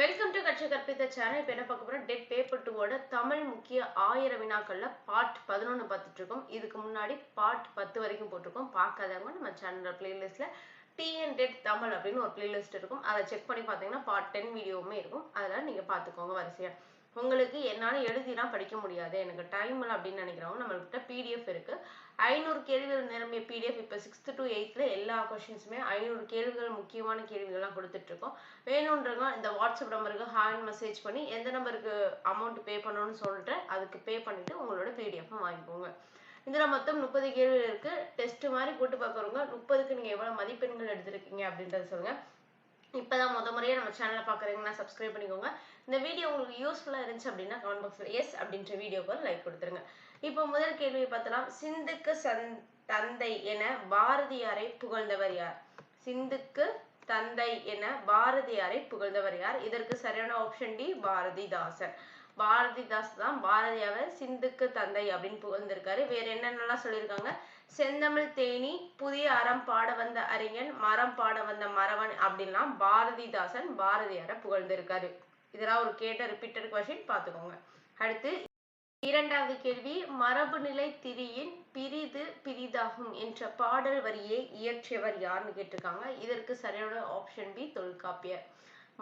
Welcome to கட்சி கற்பித்த channel. இப்போ என்ன பார்க்க போகிறோம் டெட் பேப்பர் டூவோட தமிழ் முக்கிய ஆயிரம் வினாக்கள்ல பார்ட் பதினொன்று பார்த்துட்டு இருக்கோம். இதுக்கு முன்னாடி பார்ட் பத்து வரைக்கும் போட்டிருக்கோம். பார்க்காதவங்க நம்ம சேனலோட பிளேலிஸ்ட்டில் டிஎன் டெட் தமிழ் அப்படின்னு ஒரு பிளேலிஸ்ட் இருக்கும். அதை செக் பண்ணி பார்த்தீங்கன்னா பார்ட் டென் வீடியோவுமே இருக்கும். அதெல்லாம் நீங்கள் பார்த்துக்கோங்க வரிசையாக உங்களுக்கு என்னால் எழுதிலாம் படிக்க முடியாது. எனக்கு டைம் இல்லை அப்படின்னு நினைக்கிறவங்க நம்மள்கிட்ட பிடிஎஃப் இருக்குது ஐநூறு கேள்விகள் நிரம்பிய பிடிஎஃப் இப்போ சிக்ஸ்த் டு எயித்தில் எல்லா கொஷின்ஸுமே ஐநூறு கேள்விகள் முக்கியமான கேள்விகள்லாம் கொடுத்துட்ருக்கோம். வேணுன்றவங்க இந்த வாட்ஸ்அப் நம்பருக்கு ஹாய் மெசேஜ் பண்ணி எந்த நம்பருக்கு அமௌண்ட் பே பண்ணணும்னு சொல்லிட்டு அதுக்கு பே பண்ணிவிட்டு உங்களோட பிடிஎஃப்பும் வாங்கிக்கோங்க. இதில் மொத்தம் முப்பது கேள்விகள் இருக்குது டெஸ்ட்டு மாதிரி போட்டு பார்க்குறவங்க முப்பதுக்கு நீங்கள் எவ்வளோ மதிப்பெண்கள் எடுத்திருக்கீங்க அப்படின்றத சொல்லுங்கள் இப்போதான் முத முறையாக நம்ம சேனலை பார்க்குறீங்கன்னா சப்ஸ்கிரைப் பண்ணிக்கோங்க. இந்த வீடியோ உங்களுக்கு யூஸ்ஃபுல்லாக இருந்துச்சு அப்படின்னா கமெண்ட் பாக்ஸில் எஸ் அப்படின்ற வீடியோக்கு லைக் கொடுத்துருங்க. இப்போ முதல் கேள்வியை பார்த்தலாம் சிந்துக்கு சந் தந்தை என பாரதியாரை புகழ்ந்தவர் யார்? சிந்துக்கு தந்தை என பாரதியாரை புகழ்ந்தவர் யார்? இதற்கு சரியான ஆப்ஷன் டி பாரதிதாசன். பாரதிதாஸ் தான் பாரதியாவை சிந்துக்கு தந்தை அப்படின்னு புகழ்ந்திருக்காரு. வேற என்னென்னலாம் சொல்லியிருக்காங்க? செந்தமிழ் தேனி புதிய அறம் பாட வந்த அறிஞன் மரம் பாட வந்த மரவன் அப்படின்லாம் பாரதிதாசன் பாரதியாரை புகழ்ந்திருக்காரு. இதெல்லாம் ஒரு கேட்ட ரிப்பீட்டட் கொஸ்டின் பார்த்துக்கோங்க. அடுத்து இரண்டாவது கேள்வி மரபு நிலை திரியின் பிரிது பிரிதாகும் என்ற பாடல் வரியை இயற்றியவர் யாருன்னு கேட்டிருக்காங்க. இதற்கு சரியான ஆப்ஷன் பி தொல்காப்பியர்.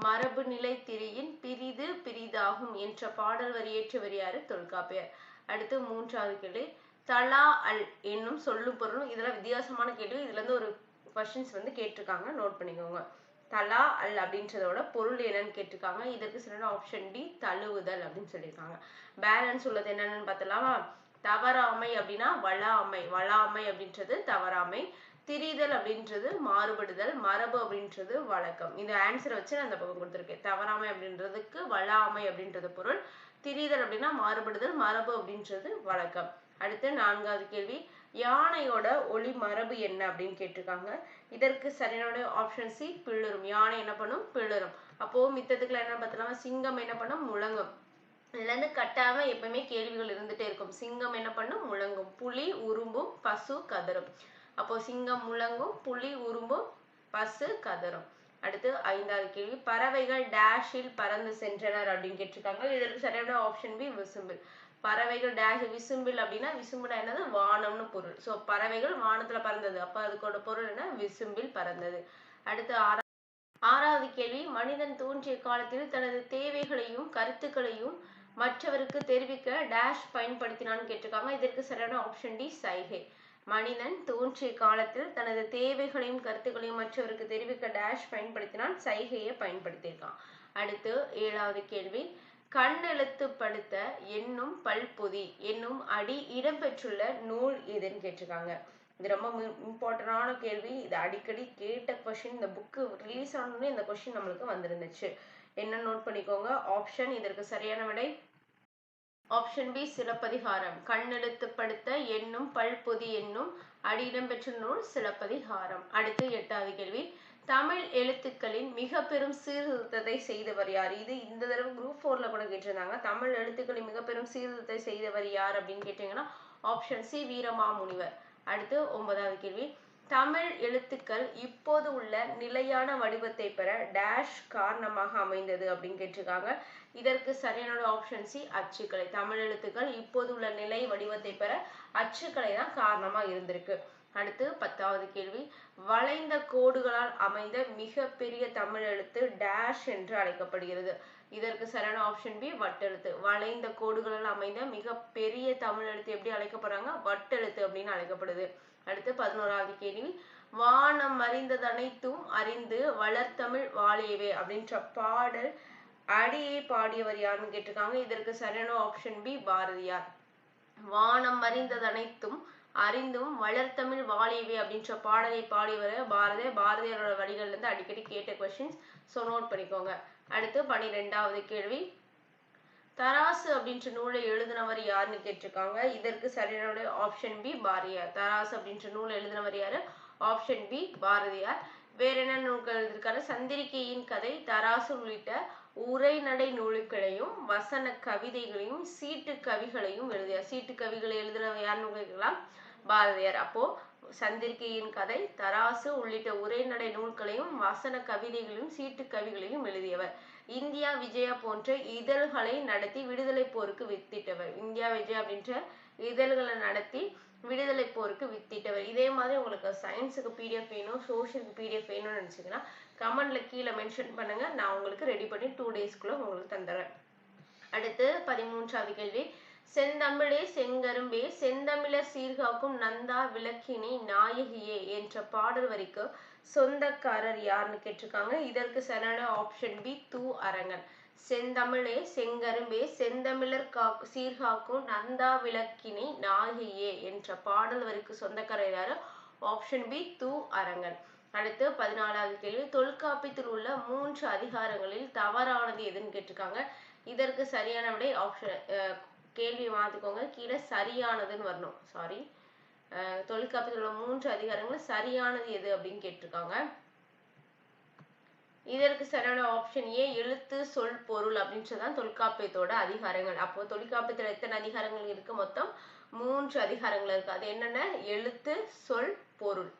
மரபு நிலை திரியின் பிரிது பிரிதாகும் என்ற பாடல் வரி இயற்றியவர் யாரு? தொல்காப்பியர். அடுத்து மூன்றாவது கேள்வி தலா அல் என்னும் சொல்லும் பொருளும் இதெல்லாம் வித்தியாசமான கேள்வி இதுல இருந்து ஒரு கொஸ்டின்ஸ் வந்து கேட்டிருக்காங்க. நோட் பண்ணிக்கோங்க. தலா அல் அப்படின்றதோட பொருள் என்னன்னு கேட்டிருக்காங்க. இதற்கு சில ஆப்ஷன் டி தழுவுதல் அப்படின்னு சொல்லியிருக்காங்க. பேலன்ஸ் உள்ளது என்னன்னு பார்த்தலாமா தவறாமை அப்படின்னா வளாமை. வளாமை அப்படின்றது தவறாமை. திரிதல் அப்படின்றது மாறுபடுதல். மரபு அப்படின்றது வழக்கம். இந்த ஆன்சரை வச்சு நான் அந்த பக்கம் கொடுத்துருக்கேன். தவறாமை அப்படின்றதுக்கு வளாமை அப்படின்றது பொருள். திரிதல் அப்படின்னா மாறுபடுதல். மரபு அப்படின்றது வழக்கம். அடுத்து நான்காவது கேள்வி யானையோட ஒளி மரபு என்ன அப்படின்னு கேட்டிருக்காங்க. இதற்கு சரியான ஆப்ஷன் சி பிள்ளுரும் யானை என்ன பண்ணும்? பிள்ளுரும் அப்போ மித்தத்துக்குள்ள என்ன பார்த்தலாம் சிங்கம் என்ன பண்ணும்? முழங்கும். இதுல இருந்து கட்டாம எப்பவுமே கேள்விகள் இருந்துட்டே இருக்கும். சிங்கம் என்ன பண்ணும்? முழங்கும். புலி உரும்பும் பசு கதரும். அப்போ சிங்கம் முழங்கும் புலி உரும்பும் பசு கதரும். அடுத்து ஐந்தாவது கேள்வி. பறவைகள் டேஷில் பறந்து சென்றனர் அப்படின்னு கேட்டிருக்காங்க. இதற்கு சரியான ஆப்ஷன் பி விசிபிள் பறவைகள் டேஷ் விசும்பில் அப்படின்னா விசும்புனா என்னது? வானம்னு பொருள். ஸோ பறவைகள் வானத்துல பறந்தது. அப்ப அதுக்கோட பொருள் என்ன? விசும்பில் பறந்தது. அடுத்து ஆறா ஆறாவது கேள்வி. மனிதன் தோன்றிய காலத்தில் தனது தேவைகளையும் கருத்துக்களையும் மற்றவருக்கு தெரிவிக்க டேஷ் பயன்படுத்தினான்னு கேட்டிருக்காங்க. இதற்கு சரியான ஆப்ஷன் டி சைகை. மனிதன் தோன்றிய காலத்தில் தனது தேவைகளையும் கருத்துக்களையும் மற்றவருக்கு தெரிவிக்க டேஷ் பயன்படுத்தினான் சைகையை பயன்படுத்தியிருக்கான். அடுத்து ஏழாவது கேள்வி. கண்ணெழுத்துப்படுத்த என்னும் பல்பொதி என்னும் அடி இடம்பெற்றுள்ள நூல் இதுன்னு கேட்டிருக்காங்க. இது ரொம்ப இம்பார்ட்டண்டான கேள்வி. இது அடிக்கடி கேட்ட கொஷின் இந்த புக்கு ரிலீஸ் ஆனோடனே இந்த கொஷின் நம்மளுக்கு வந்திருந்துச்சு. என்ன நோட் பண்ணிக்கோங்க? ஆப்ஷன் இதற்கு சரியான விடை. Option B Silappatikaram. கண்ணெழுத்துப்படுத்த என்னும் பல்பொதி என்னும் அடி இடம்பெற்ற நூல் சிலப்பதிகாரம். அடுத்து எட்டாவது கேள்வி. தமிழ் எழுத்துக்களின் மிக பெரும் சீர்திருத்தத்தை செய்தவர் யார்? இது இந்த தடவை குரூப் ஃபோர்ல கூட கேட்டிருந்தாங்க. தமிழ் எழுத்துக்களின் மிக பெரும் சீர்திருத்தத்தை செய்தவர் யார் அப்படின்னு கேட்டீங்கன்னா ஆப்ஷன் சி வீரமாமுனிவர். அடுத்து ஒன்பதாவது கேள்வி. தமிழ் எழுத்துக்கள் இப்போது உள்ள நிலையான வடிவத்தை பெற டேஷ் காரணமாக அமைந்தது அப்படின்னு கேட்டிருக்காங்க. இதற்கு சரியான ஆப்ஷன் சி அச்சுக்கலை. தமிழ் எழுத்துக்கள் இப்போது உள்ள நிலை வடிவத்தை பெற அச்சுக்கலை தான் காரணமா இருந்திருக்கு. அடுத்து பத்தாவது கேள்வி. வளைந்த கோடுகளால் அமைந்த மிக பெரிய தமிழ் எழுத்து டேஷ் என்று அழைக்கப்படுகிறது. இதற்கு சரியான ஆப்ஷன் பி வட்டெழுத்து. வளைந்த கோடுகளால் அமைந்த மிக பெரிய தமிழ் எழுத்து எப்படி அழைக்கப்படுறாங்க? வட்டெழுத்து அப்படின்னு அழைக்கப்படுது. அடுத்து பதினோராவது கேள்வி. வானம் அறிந்ததனைத்தும் அறிந்து வளர்த்தமிழ் வாழியவே அப்படின்ற பாடல் அடியை பாடியவர் யாருன்னு கேட்டிருக்காங்க. இதற்கு சரியான ஆப்ஷன் பி பாரதியார். வானம் அறிந்தது அனைத்தும் அறிந்தும் வளர்த்தமிழ் வாழியவே அப்படின்ற பாடலை பாடியவர் பாரத பாரதியாரோட வழிகள்ல இருந்து அடிக்கடி கேட்ட கொஸ்டின்ஸ் ஸோ நோட் பண்ணிக்கோங்க. அடுத்து பனிரெண்டாவது கேள்வி. தராசு அப்படின்ற நூலை எழுதினவர் யாருன்னு கேட்டிருக்காங்க. இதற்கு சரியான ஆப்ஷன் பி பாரதியார். தராசு அப்படின்ற நூல் எழுதினவர் யாரு? Option B Bharathiyar. வேற என்ன நூல்கள் எழுதியிருக்காரு? சந்திரிகையின் கதை தராசு உள்ளிட்ட உரைநடை நூல்களையும் வசன கவிதைகளையும் சீட்டு கவிகளையும் எழுதியார் சீட்டு கவிகளை எழுதினவர் யாருன்னு கேட்கலாம் பாரதியார். அப்போ சந்திரிகையின் கதை தராசு உள்ளிட்ட உரைநடை நூல்களையும் வசன கவிதைகளையும் சீட்டு கவிகளையும் எழுதியவர். இந்தியா விஜயா போன்ற இதழ்களை நடத்தி விடுதலை போருக்கு வித்திட்டவர். இந்தியா விஜயா அப்படின்ற இதழ்களை நடத்தி விடுதலை போருக்கு வித்திட்டவர். இதே மாதிரி உங்களுக்கு சயின்ஸுக்கு பிடிஎஃப் வேணும் சோஷியலுக்கு பிடிஎஃப் வேணும்னு நினைச்சீங்கன்னா கமெண்ட்ல கீழே மென்ஷன் பண்ணுங்க. நான் உங்களுக்கு ரெடி பண்ணி டூ டேஸ்க்குள்ள உங்களுக்கு தந்துடுறேன் அடுத்து பதிமூன்றாவது கேள்வி. செந்தமிழே செங்கரும்பே செந்தமிழர் சீர்காக்கும் நந்தா விளக்கினி நாயகியே என்ற பாடல் வரிக்கு சொந்தக்காரர் யாருன்னு கேட்டிருக்காங்க. இதற்கு சரியான ஆப்ஷன் பி தூ அரங்கன். செந்தமிழே செங்கரும்பே செந்தமிழர் கா சீர்காக்கும் நந்தா விளக்கினி நாயகியே என்ற பாடல் வரிக்கு சொந்தக்காரர் யாரு? ஆப்ஷன் பி தூ அரங்கன். அடுத்து பதினாலாவது கேள்வி. தொல்காப்பியத்தில் உள்ள மூன்று அதிகாரங்களில் தவறானது எதுன்னு கேட்டிருக்காங்க. இதற்கு சரியான விடை ஆப்ஷன் கேள்வி மாத்திக்கோங்க கீழே சரியானதுன்னு வரணும். சாரி தொல்காப்பியத்தில் உள்ள மூன்று அதிகாரங்கள் சரியானது எது அப்படின்னு கேட்டிருக்காங்க. இதற்கு சரியான ஆப்ஷன் ஏ எழுத்து சொல் பொருள் அப்படின்றதுதான் தொல்காப்பியத்தோட அதிகாரங்கள். அப்போ தொல்காப்பியத்தில் எத்தனை அதிகாரங்கள் இருக்கு மொத்தம்? மூன்று அதிகாரங்கள் இருக்கு. அது என்னென்ன? எழுத்து சொல் பொருள்.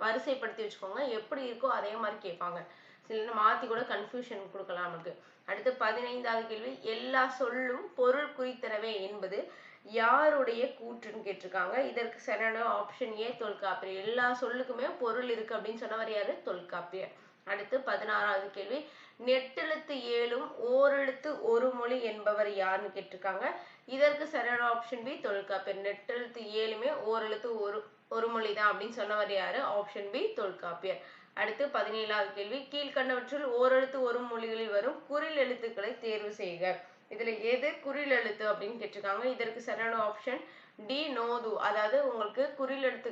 வரிசைப்படுத்தி வச்சுக்கோங்க. எப்படி இருக்கோ அதே மாதிரி கேட்பாங்க. சில மாத்தி கூட கன்ஃபியூஷன் கொடுக்கலாம் நமக்கு. அடுத்து பதினைந்தாவது கேள்வி. எல்லா சொல்லும் பொருள் குறித்தரவே என்பது யாருடைய கூற்றுன்னு கேட்டிருக்காங்க. இதற்கு சரியான ஆப்ஷன் ஏ தொல்காப்பியர். எல்லா சொல்லுக்குமே பொருள் இருக்கு அப்படின்னு சொன்னவர் யாரு? தொல்காப்பியர். அடுத்து பதினாறாவது கேள்வி. நெட்டெழுத்து ஏழும் ஓரெழுத்து ஒரு மொழி என்பவர் யாருன்னு கேட்டிருக்காங்க. இதற்கு சரியான ஆப்ஷன் பி தொல்காப்பியர். நெட்டெழுத்து ஏழுமே ஓரெழுத்து ஒரு ஒரு மொழி தான் அப்படின்னு சொன்னவர் யாரு? Option B Tolkappiyar. அடுத்து பதினேழாவது கேள்வி. கீழ்கண்டவற்றில் ஓரெழுத்து ஒரு மொழிகளில் வரும் குறில் எழுத்துக்களை தேர்வு செய்க. இதுல எது குறில் எழுத்து அப்படின்னு கேட்டிருக்காங்க. இதற்கு சரியான ஆப்ஷன் டி நோது. அதாவது உங்களுக்கு குறில் எழுத்து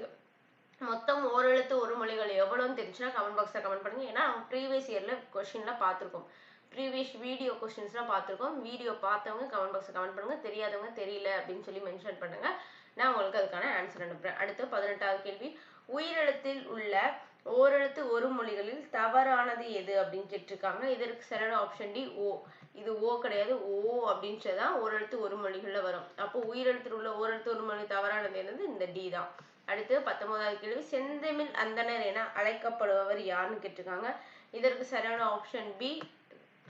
மொத்தம் ஓரெழுத்து ஒரு மொழிகள் எவ்வளோன்னு தெரிஞ்சுன்னா கமெண்ட் பாக்ஸில் கமெண்ட் பண்ணுங்க. ஏன்னா நம்ம ப்ரீவியஸ் இயரில் கொஷின்லாம் பார்த்துருக்கோம். ப்ரீவியஸ் வீடியோ கொஸ்டின்ஸ்லாம் பார்த்துருக்கோம். வீடியோ பார்த்தவங்க கமெண்ட் பாக்ஸில் கமெண்ட் பண்ணுங்க. தெரியாதவங்க தெரியல அப்படின்னு சொல்லி மென்ஷன் பண்ணுங்க. நான் உங்களுக்கு அதுக்கான ஆன்சர் அனுப்புறேன். அடுத்து பதினெட்டாவது கேள்வி. உயிரெழுத்தில் உள்ள ஓரெழுத்து ஒரு மொழிகளில் தவறானது எது அப்படின்னு கேட்டிருக்காங்க. இதற்கு சரியான ஆப்ஷன் டி ஓ இது ஓ கிடையாது. ஓ அப்படின்றதான் ஓரெழுத்து ஒரு மொழிகள்ல வரும். அப்போ உயிரெழுத்தில் உள்ள ஓரெழுத்து ஒரு மொழி தவறானது என்னது? இந்த டி தான். அடுத்து பத்தொன்பதாவது கேள்வி. செந்தமிழ் அந்தனர் என அழைக்கப்படுபவர் யாருன்னு கேட்டிருக்காங்க. இதற்கு சரியான ஆப்ஷன் பி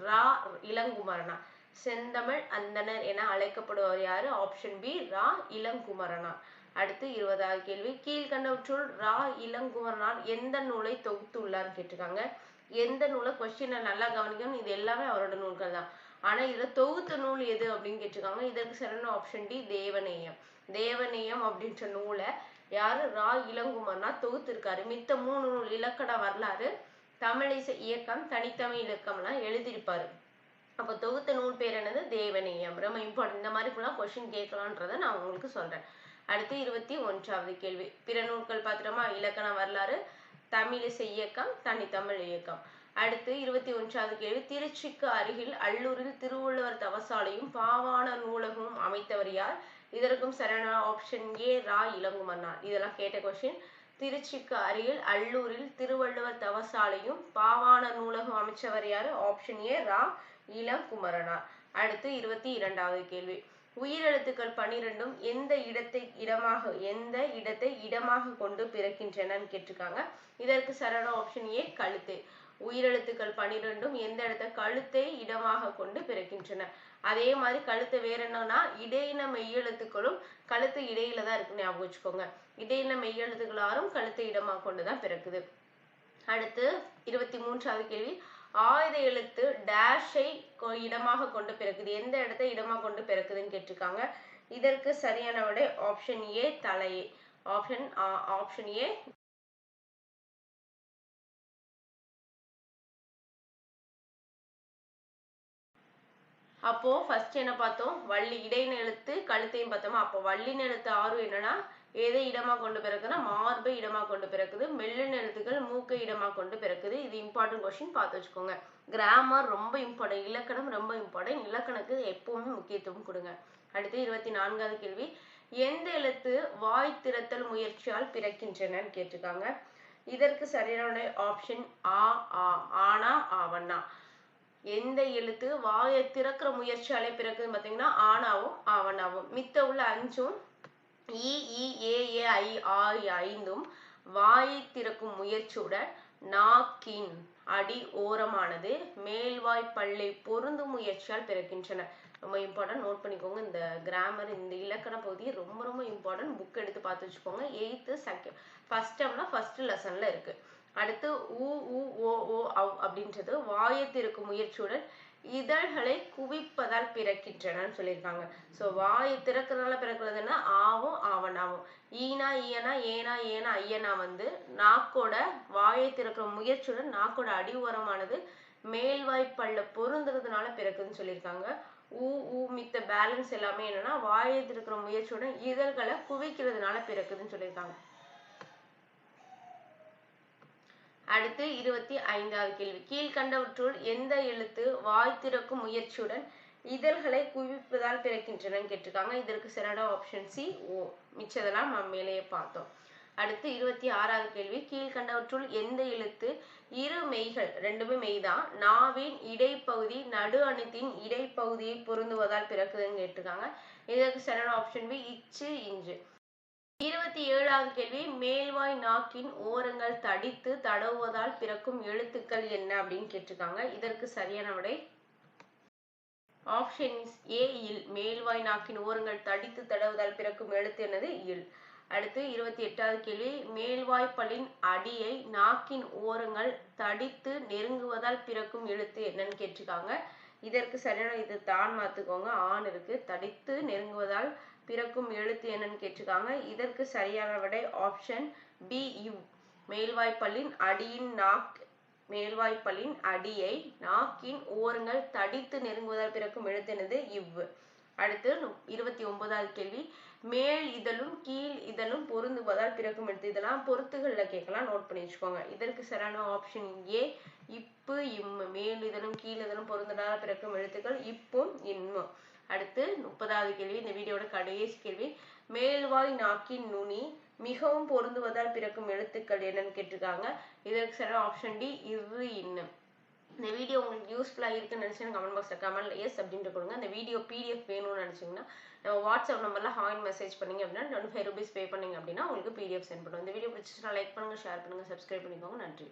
ரா இளங்குமரனா. செந்தமிழ் அந்தனர் என அழைக்கப்படுபவர் யாரு? Option B Ra. இளங்குமரனா. அடுத்து இருபதாவது கேள்வி. கீழ்கண்டவற்றுள் ரா. இளங்குமரனார் எந்த நூலை தொகுத்துள்ளார்னு கேட்டிருக்காங்க. எந்த நூலை? கொஸ்டினை நல்லா கவனிக்கணும். இது எல்லாமே அவரோட நூல்கள் தான். ஆனா இதுல தொகுத்த நூல் எது அப்படின்னு கேட்டிருக்காங்க. இதற்கு சரியான ஆப்ஷன் டி தேவநேயம். தேவநேயம் அப்படின்ற நூலை யாரு? ரா. இளங்குமரனா தொகுத்திருக்காரு. மித்த மூணு நூல் இலக்கண வரலாறு தமிழிசை இயக்கம் தனித்தமிழ் இலக்கம்லாம் எழுதியிருப்பாரு. அப்போ தொகுத்த நூல் பேர் என்னது? தேவநேயம். ரொம்ப இம்பார்ட்டன்ட் இந்த மாதிரி ஃபுல்லாக கொஷின் கேட்கலான்றதை நான் உங்களுக்கு சொல்கிறேன் அடுத்து இருபத்தி ஒன்றாவது கேள்வி. பிற நூல்கள் பார்த்துட்டோமா? இலக்கண வரலாறு தமிழிசை இயக்கம் தனித்தமிழ் இயக்கம். அடுத்து இருபத்தி ஒன்றாவது கேள்வி. திருச்சிக்கு அருகில் அள்ளூரில் திருவள்ளுவர் தவசாலையும் பாவாண நூலகமும் அமைத்தவர் யார்? இதற்கும் சரியான ஆப்ஷன் ஏ ரா. இளங்குமன்னார் இதெல்லாம் கேட்ட கொஸ்டின் திருச்சிக்கு அருகில் அள்ளூரில் திருவள்ளுவர் தவசாலையும் பாவாண நூலகம் அமைச்சவர் யாரு? ஆப்ஷன் ஏ ரா. இளங்குமரனார் அடுத்து இருபத்தி இரண்டாவது கேள்வி. உயிரெழுத்துக்கள் பனிரெண்டும் எந்த இடத்தை இடமாக எந்த இடத்தை இடமாக கொண்டு பிறக்கின்றனன்னு கேட்டிருக்காங்க. இதற்கு சரண ஆப்ஷன் ஏ கழுத்து. உயிரெழுத்துக்கள் பனிரெண்டும் எந்த இடத்த கழுத்தை இடமாக கொண்டு பிறக்கின்றன? அதே மாதிரி கழுத்து வேற என்னன்னா இடையின மெய்யெழுத்துக்களும் கழுத்து இடையில தான் இருக்கு ஞாபகம் வச்சுக்கோங்க. இடையின மெய்யெழுத்துக்களாரும் கழுத்தை இடமாக கொண்டுதான் பிறக்குது. அடுத்து இருபத்தி மூன்றாவது கேள்வி. ஆயுத எழுத்து டேஷை இடமாக கொண்டு பிறக்குது. எந்த இடத்தை இடமாக கொண்டு பிறக்குதுன்னு கேட்டிருக்காங்க. இதற்கு சரியான விடை ஆப்ஷன் ஏ தலையே ஆப்ஷன் ஆப்ஷன் ஏ அப்போ ஃபர்ஸ்ட் என்ன பார்த்தோம்? வள்ளி இடையின எழுத்து கழுத்தையும் பார்த்தோமா? அப்போ வள்ளின எழுத்து ஆறு என்னன்னா எதை இடமா கொண்டு பிறக்குன்னா மார்பை இடமா கொண்டு பிறக்குது மெல்லின எழுத்துக்கள் மூக்கை இடமா கொண்டு பிறக்குது. இது இம்பார்ட்டன்ட் கொஸ்டின் பார்த்து வச்சுக்கோங்க. கிராமர் ரொம்ப இம்பார்ட்டன்ட் இலக்கணம் ரொம்ப இம்பார்ட்டன்ட் இலக்கணத்துக்கு எப்பவுமே முக்கியத்துவம் கொடுங்க. அடுத்து இருபத்தி நான்காவது கேள்வி. எந்த எழுத்து வாய் திறத்தல் முயற்சியால் பிறக்கின்றனன்னு கேட்டிருக்காங்க. இதற்கு சரியான ஆப்ஷன் ஆ ஆ. ஆனா ஆவண்ணா எந்த எழுத்து வாயை திறக்கிற முயற்சியாலே பிறக்குதுன்னு பார்த்தீங்கன்னா ஆனாவும் ஆவணாவும். மித்த உள்ள அஞ்சும் இ ஏ ஏ ஐ ஆ ஐந்தும் வாயை திறக்கும் முயற்சியுடன் நாக்கின் அடி ஓரமானது மேல்வாய் பல்லை பொருந்தும் முயற்சியால் பிறக்கின்றன. ரொம்ப இம்பார்ட்டன்ட் நோட் பண்ணிக்கோங்க. இந்த கிராமர் இந்த இலக்கண பகுதி ரொம்ப ரொம்ப இம்பார்ட்டன்ட் புக் எடுத்து பார்த்து வச்சுக்கோங்க. எயித்து செகண்ட் ஃபர்ஸ்ட் டேம்னா ஃபர்ஸ்ட் லெசன்ல இருக்கு. அடுத்து ஊ ஊ ஓ ஓ அவ் அப்படின்றது வாயை திறக்கும் முயற்சியுடன் இதழ்களை குவிப்பதால் பிறக்கின்றனன்னு சொல்லியிருக்காங்க. ஸோ வாயை திறக்கிறதுனால பிறக்கிறதுன்னா ஆவும் ஆவனாவும் ஈனா ஈயனா ஏனா ஏனா ஐயனா வந்து நாக்கோட வாயை திறக்கிற முயற்சியுடன் நாக்கோட அடி ஓரமானது மேல்வாய்ப்பல்ல பொருந்துறதுனால பிறக்குதுன்னு சொல்லியிருக்காங்க. ஊ ஊ மித்த பேலன்ஸ் எல்லாமே என்னன்னா வாயை திறக்கிற முயற்சியுடன் இதழ்களை குவிக்கிறதுனால பிறக்குதுன்னு சொல்லியிருக்காங்க. அடுத்து இருபத்தி ஐந்தாவது கேள்வி. கீழ்கண்டவற்றுள் எந்த எழுத்து வாய் திறக்கும் முயற்சியுடன் இதழ்களை குவிப்பதால் பிறக்கின்றனன்னு கேட்டிருக்காங்க. இதற்கு சரியான ஆப்ஷன் சி ஓ மிச்சதெல்லாம் நம்ம மேலேயே பார்த்தோம். அடுத்து இருபத்தி ஆறாவது கேள்வி. கீழ்கண்டவற்றுள் எந்த எழுத்து இரு மெய்கள் ரெண்டுமே மெய் தான் நாவின் இடைப்பகுதி நடு அணுத்தின் இடைப்பகுதியை பொருந்துவதால் பிறக்குதுன்னு கேட்டிருக்காங்க. இதற்கு சரியான ஆப்ஷன் பி இச்சு இஞ்சு இருபத்தி ஏழாவது கேள்வி மேல்வாய் நாக்கின் ஓரங்கள் தடித்து தடவுவதால் பிறக்கும் எழுத்துக்கள் என்ன அப்படின்னு கேட்டிருக்காங்க. இதற்கு சரியான விடை ஆப்ஷன்ஸ் ஏ இல். மேல்வாய் நாக்கின் ஓரங்கள் தடித்து தடவுவதால் பிறக்கும் எழுத்து என்னது? இல். அடுத்து இருபத்தி எட்டாவது கேள்வி மேல்வாய்ப்பலின் அடியை நாக்கின் ஓரங்கள் தடித்து நெருங்குவதால் பிறக்கும் எழுத்து என்னன்னு கேட்டிருக்காங்க. இதற்கு சரியான இது தான் மாத்துக்கோங்க. ஆண் இருக்கு. தடித்து நெருங்குவதால் பிறக்கும் எழுத்து என்னன்னு கேட்டிருக்காங்க. இதற்கு சரியான விடை ஆப்ஷன் பி யு மேல்வாய்ப்பல்லின் அடியின் நாக் மேல்வாய்ப்பல்லின் அடியை நாக்கின் ஓரங்கள் தடித்து நெருங்குவதால் பிறக்கும் எழுத்து என்னது? இவ்வு அடுத்து இருபத்தி ஒன்பதாவது கேள்வி. மேல் இதழும் கீழ் இதழும் பொருந்துவதால் பிறக்கும் எழுத்து இதெல்லாம் பொருத்துகள்ல கேட்கலாம். நோட் பண்ணி வச்சுக்கோங்க. இதற்கு சரியான ஆப்ஷன் ஏ இப்பு இம்மு மேல் இதழும் கீழ் இதழும் பொருந்ததால் பிறக்கும் எழுத்துக்கள் இப்பும் இன்மும். அடுத்து முப்பதாவது கேள்வி. இந்த வீடியோட கடைசி கேள்வி. மேல்வாய் நாக்கின் நுனி மிகவும் பொருந்துவதால் பிறக்கும் எழுத்துக்கள் என்னன்னு கேட்டிருக்காங்க. இதற்கு சரியான ஆப்ஷன் டி இரு இன்னும் இந்த வீடியோ உங்களுக்கு யூஸ்ஃபுல்லாக இருக்குன்னு நினச்சிங்கன்னா கமெண்ட் பாக்ஸில் கமெண்ட்ல எஸ் அப்படின்ட்டு கொடுங்க. இந்த வீடியோ பிடிஎஃப் வேணும்னு நினச்சிங்கன்னா நம்ம வாட்ஸ்அப் நம்பரில் ஹாயின் மெசேஜ் பண்ணீங்க அப்படின்னா டுவெண்ட்டி ஃபைவ் ருபீஸ் பே பண்ணீங்க அப்படின்னா உங்களுக்கு பிடிஎஃப் சென்ட் பண்ணுவோம் இந்த வீடியோ பிடிச்சிச்சுன்னா லைக் பண்ணுங்கள் ஷேர் பண்ணுங்கள் சப்ஸ்கிரைப் பண்ணிக்கோங்க. நன்றி.